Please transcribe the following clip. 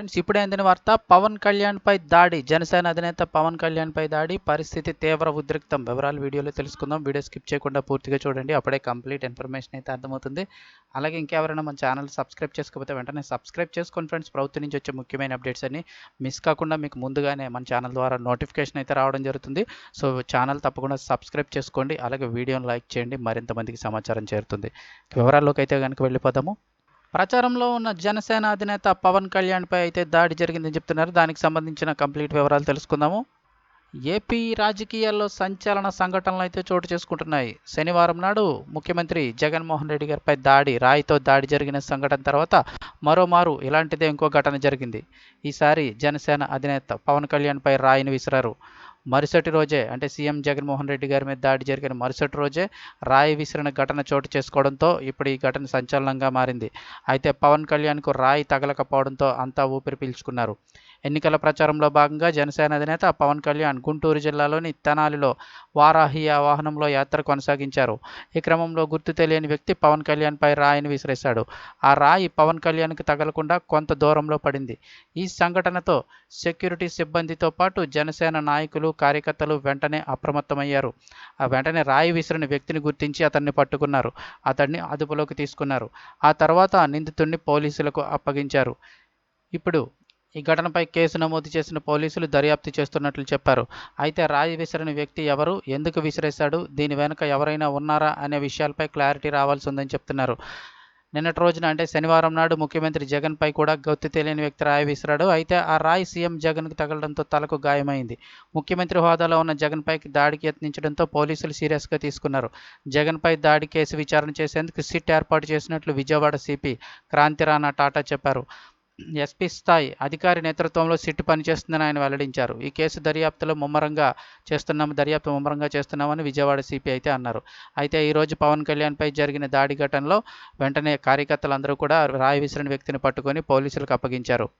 Friends ఇప్పుడే అందిన వార్త పవన్ కళ్యాణ్ పై దాడి జనసేన అధినేత పవన్ కళ్యాణ్ పై దాడి పరిస్థితి తీవ్ర ఉద్రిక్తం. వివరాలు వీడియోలో తెలుసుకుందాం. వీడియో స్కిప్ చేయకుండా పూర్తిగా చూడండి. అప్పుడే కంప్లీట్ ఇన్ఫర్మేషన్ అయితే అర్థమవుతుంది. అలాగే ఇంకెవరైనా మన ఛానల్ సబ్స్క్రైబ్ చేసుకోకపోతే వెంటనే సబ్స్క్రైబ్ చేసుకోండి ఫ్రెండ్స్. ప్రభుత్వం నుంచి వచ్చే ముఖ్యమైన అప్డేట్స్ అన్ని మిస్ కాకుండా మీకు ముందుగానే మన ఛానల్ ద్వారా నోటిఫికేషన్ అయితే రావడం జరుగుతుంది. సో ఛానల్ తప్పకుండా సబ్స్క్రైబ్ చేసుకోండి. అలాగే వీడియోని లైక్ చేయండి. మరింత మందికి సమాచారం చేరుతుంది. వివరాల్లోకి అయితే కనుక వెళ్ళిపోదాము. ప్రచారంలో ఉన్న జనసేన అధినేత పవన్ కళ్యాణ్పై అయితే దాడి జరిగిందని చెప్తున్నారు. దానికి సంబంధించిన కంప్లీట్ వివరాలు తెలుసుకుందాము. ఏపీ రాజకీయాల్లో సంచలన సంఘటనలు అయితే చోటు చేసుకుంటున్నాయి. శనివారం నాడు ముఖ్యమంత్రి జగన్మోహన్ రెడ్డి గారిపై దాడి రాయితో దాడి జరిగిన సంఘటన తర్వాత మరోమారు ఇలాంటిదే ఇంకో ఘటన జరిగింది. ఈసారి జనసేన అధినేత పవన్ కళ్యాణ్పై రాయిని విసిరారు. మరుసటి రోజే అంటే సీఎం జగన్మోహన్ రెడ్డి గారి మీద దాడి జరిగిన మరుసటి రోజే రాయి విసిరిన ఘటన చోటు చేసుకోవడంతో ఇప్పుడు ఈ ఘటన సంచలనంగా మారింది. అయితే పవన్ కళ్యాణ్కు రాయి తగలకపోవడంతో అంతా ఊపిరి పీల్చుకున్నారు. ఎన్నికల ప్రచారంలో భాగంగా జనసేన అధినేత పవన్ కళ్యాణ్ గుంటూరు జిల్లాలోని తెనాలిలో వారాహి వాహనంలో యాత్ర కొనసాగించారు. ఈ క్రమంలో గుర్తు తెలియని వ్యక్తి పవన్ కళ్యాణ్పై రాయిని విసిరేశాడు. ఆ రాయి పవన్ కళ్యాణ్కి తగలకుండా కొంత దూరంలో పడింది. ఈ సంఘటనతో సెక్యూరిటీ సిబ్బందితో పాటు జనసేన నాయకులు కార్యకర్తలు వెంటనే అప్రమత్తమయ్యారు. ఆ వెంటనే రాయి విసిరిన వ్యక్తిని గుర్తించి అతన్ని పట్టుకున్నారు. అతన్ని అదుపులోకి తీసుకున్నారు. ఆ తర్వాత నిందితుడిని పోలీసులకు అప్పగించారు. ఇప్పుడు ఈ ఘటనపై కేసు నమోదు చేసిన పోలీసులు దర్యాప్తు చేస్తున్నట్లు చెప్పారు. అయితే రాయి విసిరిన వ్యక్తి ఎవరు? ఎందుకు విసిరేశాడు? దీని వెనుక ఎవరైనా ఉన్నారా? అనే విషయాలపై క్లారిటీ రావాల్సి ఉందని చెప్తున్నారు. నిన్నటి రోజున అంటే శనివారం నాడు ముఖ్యమంత్రి జగన్పై కూడా గుర్తు తెలియని వ్యక్తి రాయి విసిరాడు. అయితే ఆ రాయి సీఎం జగన్కు తగలడంతో తలకు గాయమైంది. ముఖ్యమంత్రి హోదాలో ఉన్న జగన్పైకి దాడికి యత్నించడంతో పోలీసులు సీరియస్గా తీసుకున్నారు. జగన్పై దాడి కేసు విచారణ చేసేందుకు సిట్ ఏర్పాటు చేసినట్లు విజయవాడ సిపి క్రాంతిరాణా టాటా చెప్పారు. ఎస్పీ స్థాయి అధికారి నేతృత్వంలో సిట్ పనిచేస్తుందని ఆయన వెల్లడించారు. ఈ కేసు దర్యాప్తులో ముమ్మరంగా చేస్తున్నాము దర్యాప్తు ముమ్మరంగా చేస్తున్నామని విజయవాడ సిపి అయితే అన్నారు. అయితే ఈరోజు పవన్ కళ్యాణ్పై జరిగిన దాడి ఘటనలో వెంటనే కార్యకర్తలందరూ కూడా రాయి విసిరిన వ్యక్తిని పట్టుకొని పోలీసులకు అప్పగించారు.